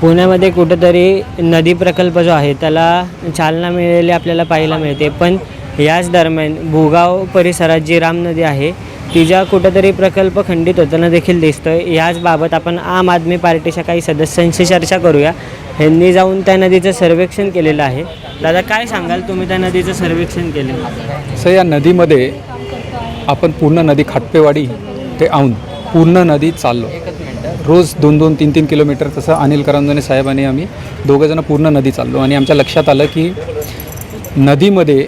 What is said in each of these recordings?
पुण्यामध्ये कुठंतरी नदी प्रकल्प जो आहे त्याला चालना मिळालेली आपल्याला पाहायला मिळते. पण याच दरम्यान भूगाव परिसरात जी राम नदी आहे तिच्या कुठंतरी प्रकल्प खंडित होताना देखील दिसतं आहे बाबत आपण आम आदमी पार्टीच्या काही सदस्यांशी चर्चा करूया. ह्यांनी जाऊन त्या नदीचं सर्वेक्षण केलेलं आहे. दादा काय सांगाल तुम्ही त्या नदीचं सर्वेक्षण केलं? सर या नदीमध्ये आपण पूर्ण नदी खाटपेवाडी ते आऊन पूर्ण नदी चाललो. रोज दोन दोन तीन तीन किलोमीटर तसं अनिल करंजने साहेबाने आम्ही दोघंजणं पूर्ण नदी चाललो. आणि आमच्या लक्षात आलं की नदीमध्ये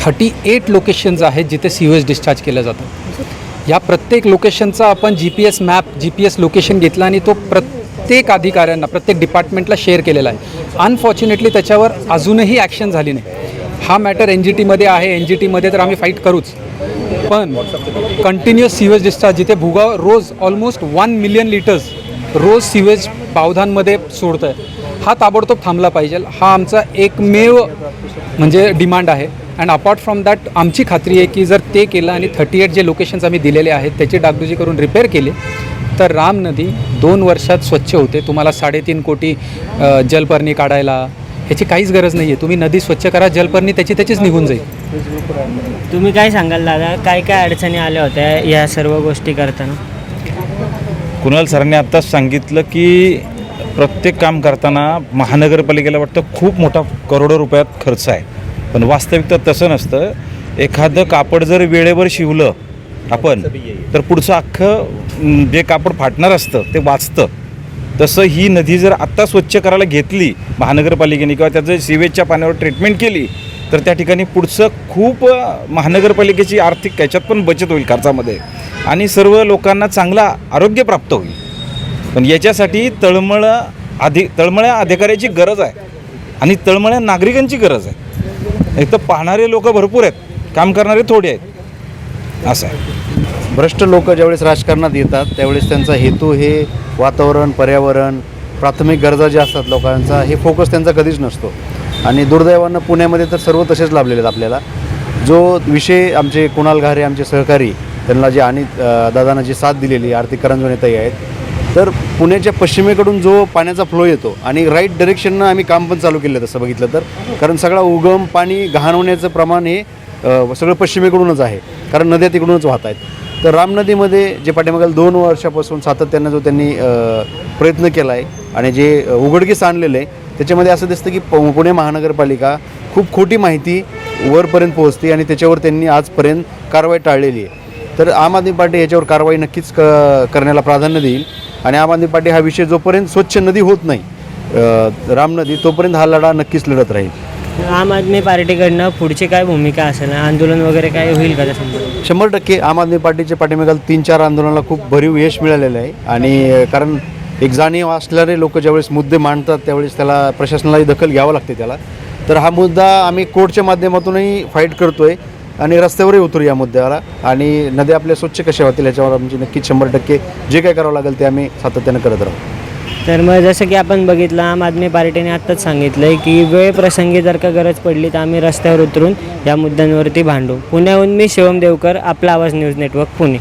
थर्टी एट लोकेशन्स आहेत जिथे सीवेज डिस्चार्ज केलं जातं. या प्रत्येक लोकेशनचा आपण G P S map G P S location घेतला आणि तो प्रत्येक अधिकाऱ्यांना प्रत्येक डिपार्टमेंटला शेअर केलेला आहे. अनफॉर्च्युनेटली त्याच्यावर अजूनही ॲक्शन झाली नाही. हा मॅटर एन जी टीमध्ये आहे. एन जी टीमध्ये तर आम्ही फाईट करूच. पण कंटिन्युअस सिवेज डिस्चार्ज जिथे भुगाव रोज ऑलमोस्ट वन मिलियन लिटर्स रोज सिवेज पावधानमध्ये सोडतं आहे हा ताबडतोब थांबला पाहिजे. हा आमचा एकमेव म्हणजे डिमांड आहे. अँड अपार्ट फ्रॉम दॅट आमची खात्री आहे की जर ते केलं आणि थर्टी एट जे लोकेशन्स आम्ही दिलेले आहेत त्याची डागडुजी करून रिपेअर केले तर राम नदी दोन वर्षात स्वच्छ होते. तुम्हाला साडेतीन कोटी जलपर्णी काढायला ह्याची काहीच गरज नाही आहे तुम्ही नदी स्वच्छ करा जलपर्णी त्याची त्याचीच निघून जाईल. तुम्ही काय सांगाल दादा? काय काय अडचणी आल्या होत्या या सर्व गोष्टी करताना? कुणाल सरांनी आत्ताच सांगितलं की प्रत्येक काम करताना महानगरपालिकेला वाटतं खूप मोठा करोडो रुपयात खर्च आहे. पण वास्तविकता तसं नसतं. एखादं कापड जर वेळेवर शिवलं आपण तर पुढचं अख्खं अं, जे कापड फाटणार असतं ते वाचतं. तसं ही नदी जर आत्ता स्वच्छ करायला घेतली महानगरपालिकेने किंवा त्याचं सिवेजच्या पाण्यावर ट्रीटमेंट केली तर त्या ठिकाणी पुढचं खूप महानगरपालिकेची आर्थिक त्याच्यात पण बचत होईल खर्चामध्ये. आणि सर्व लोकांना चांगला आरोग्य प्राप्त होईल. पण याच्यासाठी तळमळ अधि तळमळ्या अधिकाऱ्याची गरज आहे. आणि तळमळ्या नागरिकांची गरज आहे. एक तर पाहणारे लोक भरपूर आहेत. काम करणारे थोडे आहेत. असं आहे. भ्रष्ट लोक ज्यावेळेस राजकारणात येतात त्यावेळेस त्यांचा हेतू हे वातावरण पर्यावरण प्राथमिक गरजा ज्या असतात लोकांचा हे फोकस त्यांचा कधीच नसतो. आणि दुर्दैवानं पुण्यामध्ये तर सर्व तसेच लाभलेले आहेत आपल्याला. जो विषय आमचे कुणाल घारे आमचे सहकारी त्यांना जे आणि दादांना जी साथ दिलेली आर्थिक करंजवनेताई आहेत तर पुण्याच्या पश्चिमेकडून जो पाण्याचा फ्लो येतो आणि राईट डायरेक्शननं आम्ही काम पण चालू केलं तसं बघितलं तर. कारण सगळा उगम पाणी घाण होण्याचं प्रमाण हे सगळं पश्चिमेकडूनच आहे. कारण नद्या तिकडूनच वाहत आहेत तर राम नदीमध्ये जे पाठीमागील दोन वर्षापासून सातत्यानं जो त्यांनी प्रयत्न केला आहे आणि जे उघडकीस आणलेलं आहे त्याच्यामध्ये असं दिसतं की पुणे महानगरपालिका खूप खोटी माहिती वरपर्यंत पोहोचते आणि त्याच्यावर त्यांनी आजपर्यंत कारवाई टाळलेली आहे. तर आम आदमी पार्टी याच्यावर कारवाई नक्कीच क करण्याला प्राधान्य देईल आणि आम आदमी पार्टी हा विषय जोपर्यंत स्वच्छ नदी होत नाही राम नदी तोपर्यंत हा लढा नक्कीच लढत राहील. आम आदमी पार्टीकडनं पुढची काय भूमिका असेल? आंदोलन वगैरे काय होईल का त्यासंदर्भात? शंभर टक्के आम आदमी पार्टीच्या पाठीमागाल तीन चार आंदोलनाला खूप भरीव यश मिळालेलं आहे. आणि कारण एक जाणीव असणारे लोक ज्यावेळेस मुद्दे मांडतात त्यावेळेस त्याला प्रशासनालाही दखल घ्यावं लागते त्याला. तर हा मुद्दा आम्ही कोर्टच्या माध्यमातूनही फाईट करतोय आणि रस्त्यावरही उतरू या मुद्द्याला. आणि नद्या आपल्या स्वच्छ कशा होतील याच्यावर आमची नक्कीच शंभर टक्के जे काय करावं लागेल ते आम्ही सातत्यानं करत राहू. तर मग जसं की आपण बघितलं आम आदमी पार्टीने आत्ताच सांगितलं आहे की वेळ प्रसंगी जर का गरज पडली तर आम्ही रस्त्यावर उतरून या मुद्द्यांवरती भांडू. पुण्याहून मी शिवम देवकर आपला आवाज न्यूज नेटवर्क पुणे.